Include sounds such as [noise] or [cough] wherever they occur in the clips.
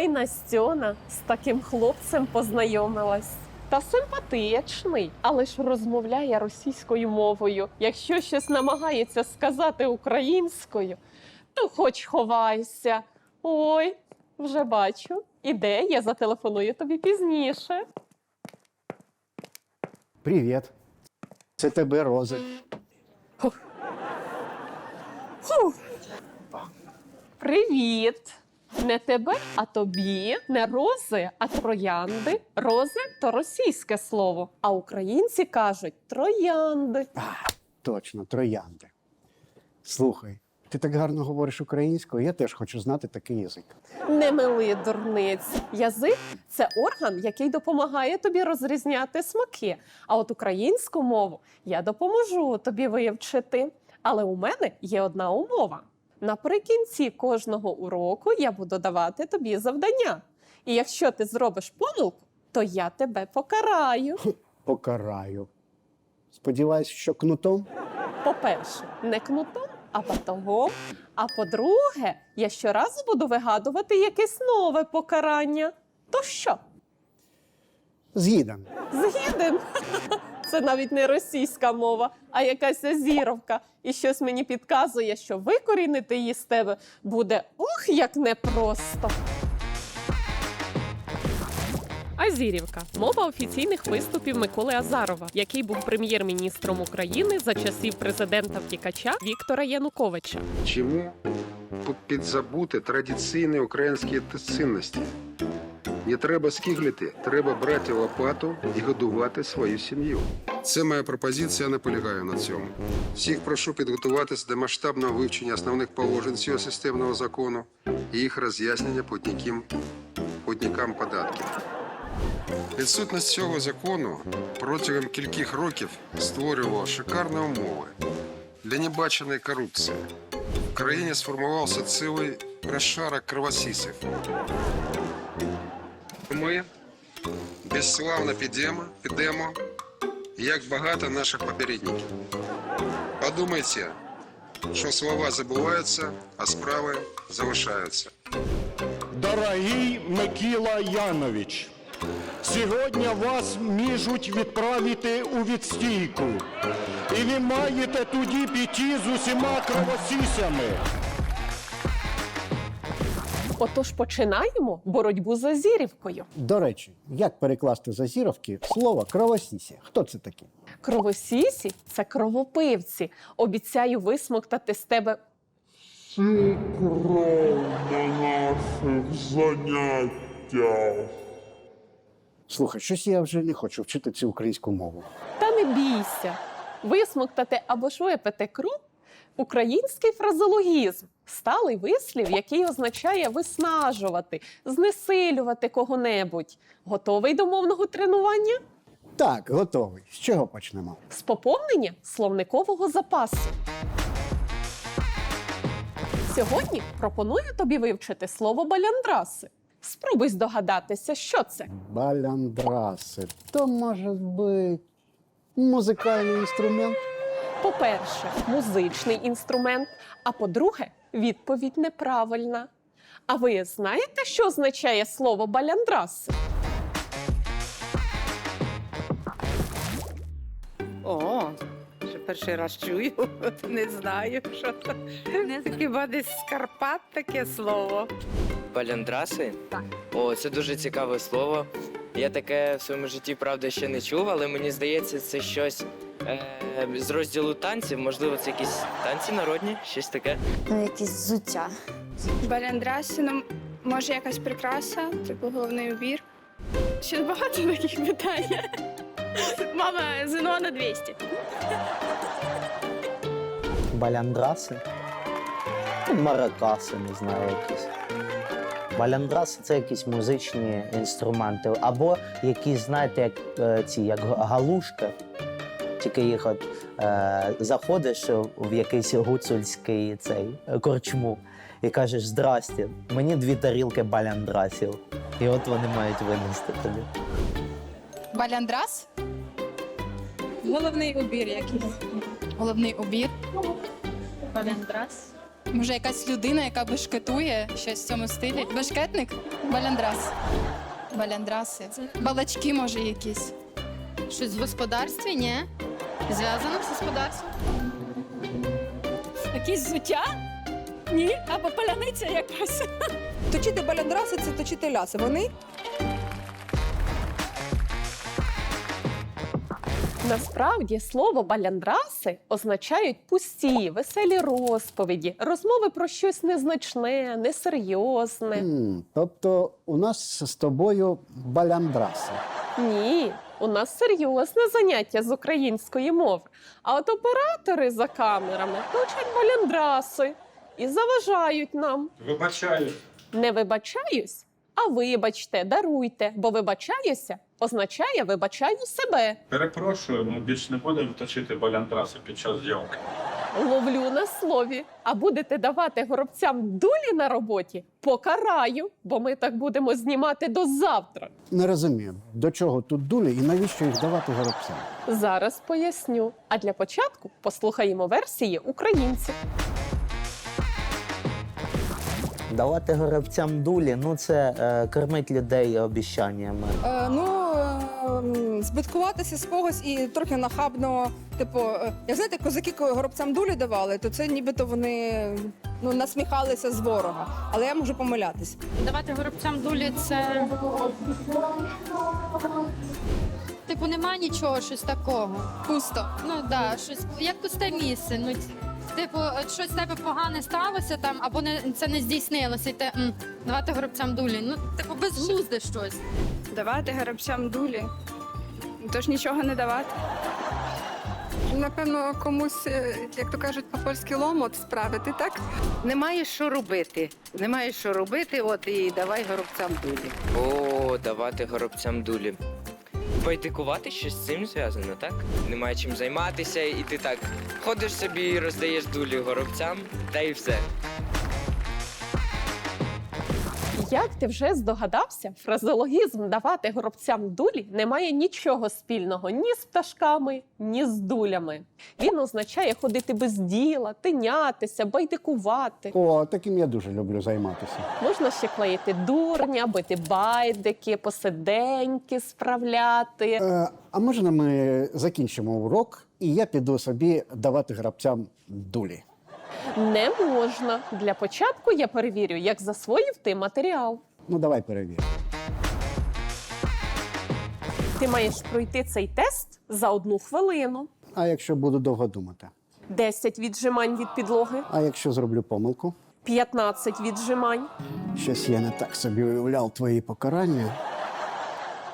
Ой, Настьона, з таким хлопцем познайомилась. Та симпатичний, але ж розмовляє російською мовою. Якщо щось намагається сказати українською, то хоч ховайся. Ой, вже бачу. Іде, я зателефоную тобі пізніше. Привіт. Це тебе рози. Фу. Привіт! Не тебе, а тобі, не рози, а троянди. Рози то російське слово, а українці кажуть троянди. Точно, троянди. Слухай, ти так гарно говориш українською, я теж хочу знати такий язик. Не мили дурниць. Язик це орган, який допомагає тобі розрізняти смаки. А от українську мову я допоможу тобі вивчити. Але у мене є одна умова. Наприкінці кожного уроку я буду давати тобі завдання. І якщо ти зробиш помилку, то я тебе покараю. Покараю. Сподіваюсь, що кнутом? По-перше, не кнутом, а батогом. А по-друге, я щоразу буду вигадувати якесь нове покарання. То що? Згіден. Згіден. Це навіть не російська мова, а якась азіровка. І щось мені підказує, що викорінити її з тебе буде ох, як непросто. Азірівка мова офіційних виступів Миколи Азарова, який був прем'єр-міністром України за часів президента втікача Віктора Януковича. Чому підзабути традиційні українські цінності? Не треба скиглити, треба брати лопату і годувати свою сім'ю. Це моя пропозиція, наполягаю на цьому. Всіх прошу підготуватись до масштабного вивчення основних положень цього системного закону і їх роз'яснення платникам, платникам податків. Відсутність цього закону протягом кількох років створювала шикарні умови для небаченої корупції. Країні сформувався цілий розшарок кровосісів. Ми безславно підемо, підемо, як багато наших попередників. Подумайте, що слова забуваються, а справи залишаються. Дорогий Микіла Янович, сьогодні вас можуть відправити у відстійку. І ви маєте тоді піти з усіма кровосісями. Отож починаємо боротьбу з Азірівкою. До речі, як перекласти з азіровки слово кровосісі? Хто це такі? Кровосісі це кровопивці. Обіцяю висмоктати з тебе. всю кров на наших заняттях. Слухай, щось я вже не хочу вчити цю українську мову. Та не бійся. Висмоктати або ж випити кров український фразологізм. Сталий вислів, який означає виснажувати, знесилювати кого-небудь. Готовий до мовного тренування? Так, готовий. З чого почнемо? З поповнення словникового запасу. Сьогодні пропоную тобі вивчити слово баляндраси. Спробуй здогадатися, що це. Баляндраси. То може бути музикальний інструмент. По-перше, музичний інструмент, а по-друге, відповідь неправильна. А ви знаєте, що означає слово баляндраси? О, вже перший раз чую, [laughs] не знаю, що це. Хіба десь з Карпат таке слово. Баляндраси? Так. О, це дуже цікаве слово. Я таке в своєму житті, правда, ще не чув, але мені здається, це щось е, з розділу танців. Можливо, це якісь танці народні, щось таке. Ну, якісь взуття. Баляндраси, ну, може якась прикраса, типу головний убір. Ще багато таких питань. Мама, ЗНО на 200. Баляндраси? Маракаси, не знаю, якісь. Баляндраси це якісь музичні інструменти. Або якісь, знаєте, як е, ці як галушка. Тільки їх от е, заходиш в якийсь гуцульський цей корчму і кажеш здрасте, мені дві тарілки баляндрасів. І от вони мають винести тобі. Баляндрас? Головний убір якийсь. Головний убір. Баляндрас. Може, якась людина, яка бешкетує щось в цьому стилі. Бешкетник? Баляндрас. Баляндраси. Балачки, може, якісь. Щось в господарстві, ні? Зв'язано з господарством? Якісь взуття? Ні, або паляниця якась. Точити баляндраси це точити ляси. Вони Насправді слово баляндраси означають пусті, веселі розповіді, розмови про щось незначне, несерйозне. М, Тобто у нас з тобою баляндраси. Ні, у нас серйозне заняття з української мови. А от оператори за камерами точать баляндраси і заважають нам. Вибачаю. Не вибачаюсь, а вибачте, даруйте, бо вибачаюся означає вибачаю себе. Перепрошую, ми більше не будемо точити баляндраси під час зйомки. Ловлю на слові. А будете давати горобцям дулі на роботі? Покараю, бо ми так будемо знімати до завтра. Не розумію, до чого тут дулі і навіщо їх давати горобцям? Зараз поясню. А для початку послухаємо версії українців. Давати горобцям дулі, ну це е, кормить людей обіщаннями. е, ну збиткуватися з когось і трохи нахабно, типу, е, як знаєте, козаки коли горобцям дулі давали, то це нібито вони ну насміхалися з ворога. Але я можу помилятись. Давати горобцям дулі це. Типу, нема нічого, щось такого. Пусто. Ну так, да, щось як пусте місце. Ну, типу, щось тебе погане сталося там, або не це не здійснилося, і ти м, давати горобцям дулі. Ну, типу, безглузде щось. Давати горобцям дулі. Тож нічого не давати. Напевно, комусь, е, як то кажуть, по-польськи ломот справити, так? Немає що робити. Немає що робити, от і давай горобцям дулі. О, давати горобцям дулі. Байдикувати щось з цим зв'язано, так? Немає чим займатися, і ти так ходиш собі і роздаєш дулі горобцям, та і все. Як ти вже здогадався, фразеологізм давати горобцям дулі не має нічого спільного ні з пташками, ні з дулями. Він означає ходити без діла, тинятися, байдикувати. О, таким я дуже люблю займатися. Можна ще клеїти дурня, бити байдики, посиденьки справляти. Е, а можна ми закінчимо урок, і я піду собі давати грабцям дулі. Не можна. Для початку я перевірю, як засвоїв ти матеріал. Ну, давай перевіримо. Ти маєш пройти цей тест за одну хвилину. А якщо буду довго думати? 10 віджимань від підлоги, А якщо зроблю помилку? 15 віджимань, Щось я не так собі уявляв твої покарання.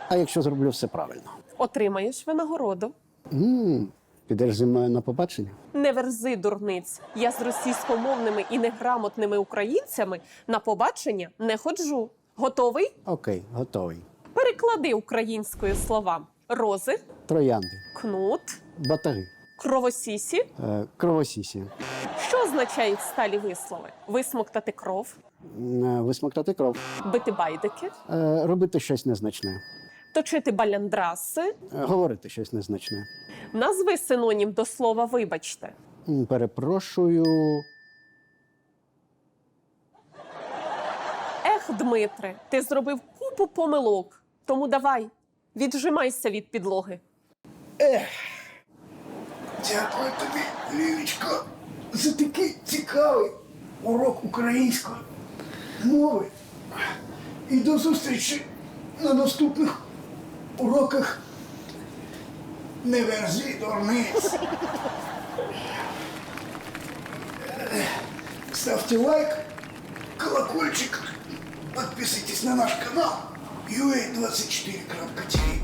А якщо зроблю все правильно? отримаєш винагороду. м підеш зі мною на побачення? Не верзи дурниць. Я з російськомовними і неграмотними українцями на побачення не ходжу. Готовий? Окей, готовий. Переклади українською слова: рози, Троянди, кнут, батаги, кровосісі. е, кровосісі, Що означають сталі вислови? Висмоктати кров, е, висмоктати кров, бити байдики, е, робити щось незначне, точити баляндраси. е, говорити щось незначне. Назви синонім до слова вибачте. М, Перепрошую. Ех, Дмитре, ти зробив купу помилок. Тому давай, віджимайся від підлоги. Дякую тобі, Лілічко, за такий цікавий урок української мови. І до зустрічі на наступних уроках не верзи дурниць. Ставьте лайк, колокольчик, подписывайтесь на наш канал ua24.tv